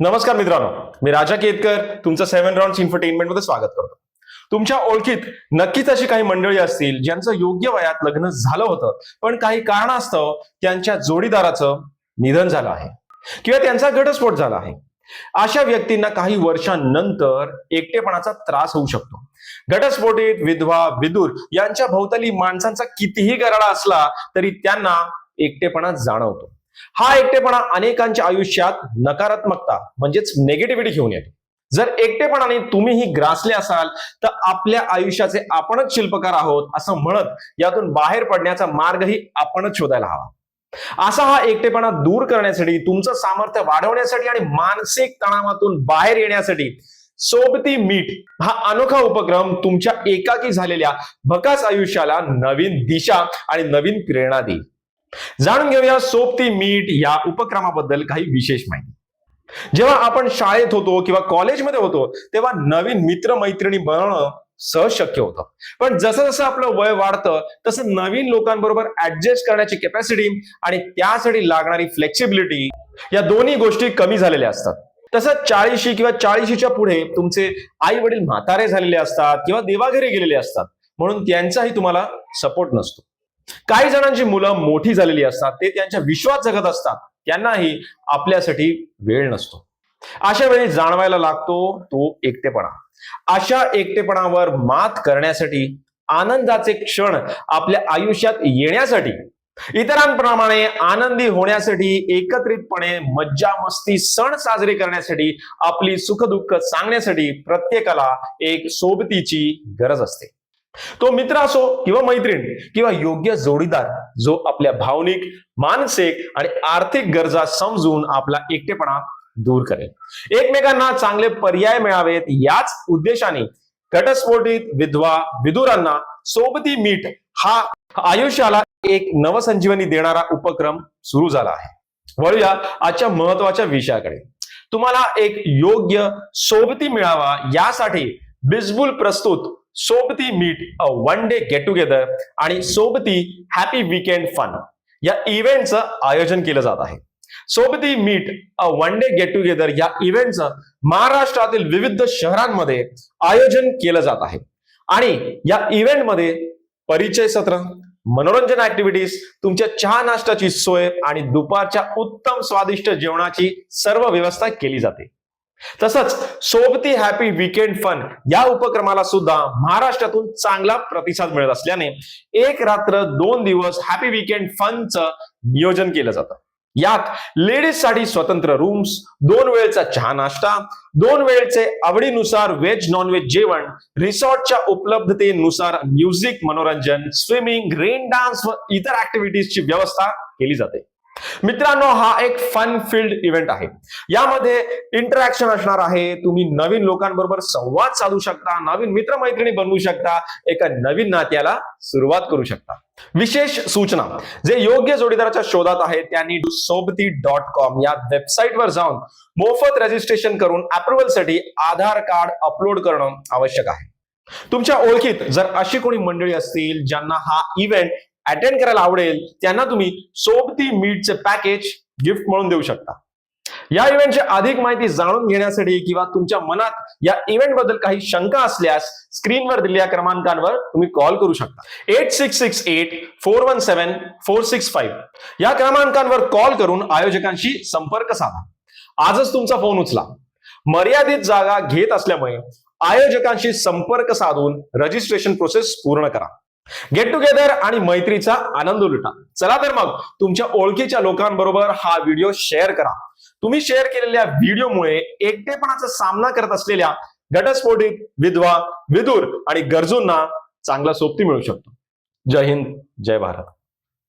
नमस्कार मित्रांनो मी राजा केतकर तुमचं सेव्हन राऊंड इन्फरटेनमेंटमध्ये स्वागत करतो. तुमच्या ओळखीत नक्कीच अशी काही मंडळी असतील ज्यांचं योग्य वयात लग्न झालं होतं पण काही कारणास्तव त्यांच्या जोडीदाराचं निधन झालं आहे किंवा त्यांचा घटस्फोट झाला आहे. अशा व्यक्तींना काही वर्षांनंतर एकटेपणाचा त्रास होऊ शकतो. घटस्फोटित विधवा विदूर यांच्या भोवताली माणसांचा कितीही गराडा असला तरी त्यांना एकटेपणा जाणवतो. हा एकटेपणा अनेकांच्या आयुष्यात नकारात्मकता म्हणजेच नेगेटिव्हिटी घेऊन येतो. जर एकटेपणाने तुम्हीही ग्रासले असाल तर आपल्या आयुष्याचे आपणच शिल्पकार आहोत असं म्हणत यातून बाहेर पडण्याचा मार्गही आपणच शोधायला हवा. असा हा एकटेपणा दूर करण्यासाठी तुमचं सामर्थ्य वाढवण्यासाठी आणि मानसिक तणावातून बाहेर येण्यासाठी सोबती मीठ हा अनोखा उपक्रम तुमच्या एकाकी झालेल्या भकास आयुष्याला नवीन दिशा आणि नवीन प्रेरणा देईल. जाणून घेऊया सोबती मीठ या उपक्रमाबद्दल काही विशेष माहिती. जेव्हा आपण शाळेत होतो किंवा कॉलेजमध्ये होतो तेव्हा नवीन मित्र मैत्रिणी बनवणं सहज शक्य होतं. पण जसं जसं आपलं वय वाढतं तसं नवीन लोकांबरोबर ऍडजस्ट करण्याची कॅपॅसिटी आणि त्यासाठी लागणारी फ्लेक्सिबिलिटी या दोन्ही गोष्टी कमी झालेल्या असतात. तसंच चाळीशी किंवा चाळीशीच्या पुढे तुमचे आई वडील म्हातारे झालेले असतात किंवा देवाघरी गेलेले असतात म्हणून त्यांचाही तुम्हाला सपोर्ट नसतो. काही जणांची मुलं मोठी झालेली असतात ते त्यांच्या विश्वास जगत असतात त्यांनाही आपल्यासाठी वेळ नसतो. अशा वेळी जाणवायला लागतो तो एकटेपणा. अशा एकटेपणावर मात करण्यासाठी आनंदाचे क्षण आपल्या आयुष्यात येण्यासाठी इतरांप्रमाणे आनंदी होण्यासाठी एकत्रितपणे मज्जा मस्ती सण साजरे करण्यासाठी आपली सुखदुःख सांगण्यासाठी प्रत्येकाला एक सोबतीची गरज असते. तो मित्र असो किंवा मैत्रीण किंवा योग्य जोडीदार जो आपल्या भावनिक मानसिक आणि आर्थिक गरजा समजून आपला एकटेपणा दूर करेल. एकमेकांना चांगले पर्याय मिळावेत याच उद्देशाने घटस्फोटित विधवा विदुरांना सोबती मीठ हा आयुष्याला एक नवसंजीवनी देणारा उपक्रम सुरू झाला आहे. वळूया आजच्या महत्त्वाच्या विषयाकडे. तुम्हाला एक योग्य सोबती मिळावा यासाठी बिजबुल प्रस्तुत सोबती meet a one day get together आणि सोबती हॅपी वीकेंड फन या इव्हेंटचं आयोजन केलं जात आहे. सोबती meet a one day get together या इव्हेंटचं महाराष्ट्रातील विविध शहरांमध्ये आयोजन केलं जात आहे. आणि या इव्हेंटमध्ये परिचय सत्र मनोरंजन ऍक्टिव्हिटीज तुमच्या चहा नाश्त्याची सोय आणि दुपारच्या उत्तम स्वादिष्ट जेवणाची सर्व व्यवस्था केली जाते. तसंच सोबती हॅपी विकेंड फन या उपक्रमाला सुद्धा महाराष्ट्रातून चांगला प्रतिसाद मिळत असल्याने एक रात्र दोन दिवस हॅपी विकेंड फनचं नियोजन केलं जातं. यात लेडीजसाठी स्वतंत्र रूम्स दोन वेळचा चहा नाश्ता दोन वेळचे आवडीनुसार व्हेज नॉनव्हेज जेवण रिसॉर्टच्या उपलब्धतेनुसार म्युझिक मनोरंजन स्विमिंग रेन डान्स व इतर ऍक्टिव्हिटीजची व्यवस्था केली जाते. मित्रांनो हा एक फन फिल्ड इव्हेंट आहे. यामध्ये इंटरॅक्शन असणार आहे. तुम्ही नवीन लोकांबरोबर संवाद साधू शकता नवीन मित्रमैत्रिणी बनवू शकता एका नवीन नात्याला सुरुवात करू शकता. विशेष सूचना जे योग्य जोडीदाराच्या शोधात आहेत त्यांनी सोबती डॉट कॉम या वेबसाईटवर जाऊन मोफत रजिस्ट्रेशन करून अप्रुव्हलसाठी आधार कार्ड अपलोड करणं आवश्यक आहे. तुमच्या ओळखीत जर अशी कोणी मंडळी असतील ज्यांना हा इव्हेंट अटेंड करायला आवडेल त्यांना तुम्ही सोबती मीटचे पॅकेज गिफ्ट म्हणून देऊ शकता. या इव्हेंटची अधिक माहिती जाणून घेण्यासाठी किंवा तुमच्या मनात या इव्हेंटबद्दल काही शंका असल्यास स्क्रीनवर दिलेल्या क्रमांकांवर तुम्ही कॉल करू शकता. Eight six six eight four one seven four six five या क्रमांकांवर कॉल करून आयोजकांशी संपर्क साधा. आजच तुमचा फोन उचला. मर्यादित जागा घेत असल्यामुळे आयोजकांशी संपर्क साधून रजिस्ट्रेशन प्रोसेस पूर्ण करा. गेट टुगेदर आणि मैत्रीचा आनंद लुटा. चला तर मग तुमच्या ओळखीच्या लोकांबरोबर हा व्हिडिओ शेअर करा. तुम्ही शेअर केलेल्या व्हिडिओमुळे एकटेपणाचा सामना करत असलेल्या घटस्फोटित विधवा विदूर आणि गरजूंना चांगला सोबती मिळू शकतो. जय हिंद जय भारत.